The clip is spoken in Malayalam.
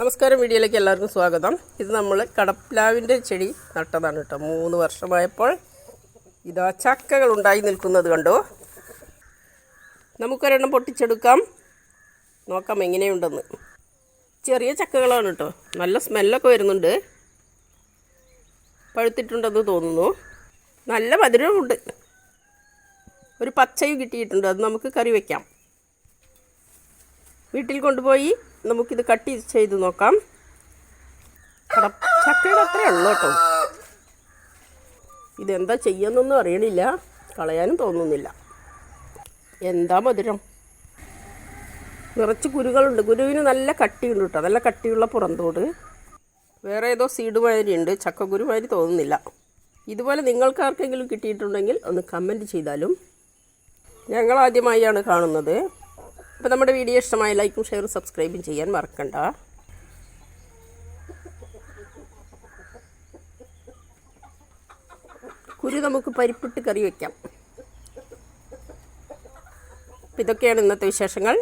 നമസ്കാരം വീഡിയോയിലേക്ക് എല്ലാവർക്കും സ്വാഗതം. ഇത് നമ്മൾ കടപ്ലാവിന്റെ ചെടി നട്ടതാണ് കേട്ടോ. മൂന്ന് വർഷമായപ്പോൾ ഇതാ ചക്കകൾ ഉണ്ടായി നിൽക്കുന്നത് കണ്ടോ? നമുക്കൊരെണ്ണം പൊട്ടിച്ചെടുക്കാം. നോക്കാം എങ്ങനെയുണ്ടെന്ന്. ചെറിയ ചക്കകളാണ് കേട്ടോ. നല്ല സ്മെല്ലൊക്കെ വരുന്നുണ്ട്. പഴുത്തിട്ടുണ്ടെന്ന് തോന്നുന്നു. നല്ല മധുരമുണ്ട് ഒരു പച്ചയും കിട്ടിയിട്ടുണ്ട്. അത് നമുക്ക് കറി വയ്ക്കാം വീട്ടിൽ കൊണ്ടുപോയി നമുക്കിത് കട്ട് ചെയ്ത് നോക്കാം. ചക്കയുടെ അത്രേ ഉള്ളൂ കേട്ടോ. ഇതെന്താ ചെയ്യുന്നൊന്നും അറിയണില്ല. കളയാനും തോന്നുന്നില്ല. എന്താ മധുരം? നിറച്ച് കുരുകളുണ്ട്. കുരുവിന് നല്ല കട്ടിയുണ്ട് കേട്ടോ. നല്ല കട്ടിയുള്ള പുറന്തോട്. വേറെ ഏതോ സീഡ് മാതിരി ഉണ്ട്. ചക്കക്കുരു മാതിരി തോന്നുന്നില്ല. ഇതുപോലെ നിങ്ങൾക്ക് ആർക്കെങ്കിലും കിട്ടിയിട്ടുണ്ടെങ്കിൽ ഒന്ന് കമന്റ് ചെയ്താലും ഞങ്ങൾ ആദ്യമായാണ് കാണുന്നത്. അപ്പോൾ നമ്മുടെ വീഡിയോ ഇഷ്ടമായ ലൈക്കും ഷെയറും സബ്സ്ക്രൈബും ചെയ്യാൻ മറക്കണ്ട. കുരു നമുക്ക് പരിപ്പിട്ട് കറി വയ്ക്കാം ഇതൊക്കെയാണ് ഇന്നത്തെ വിശേഷങ്ങൾ.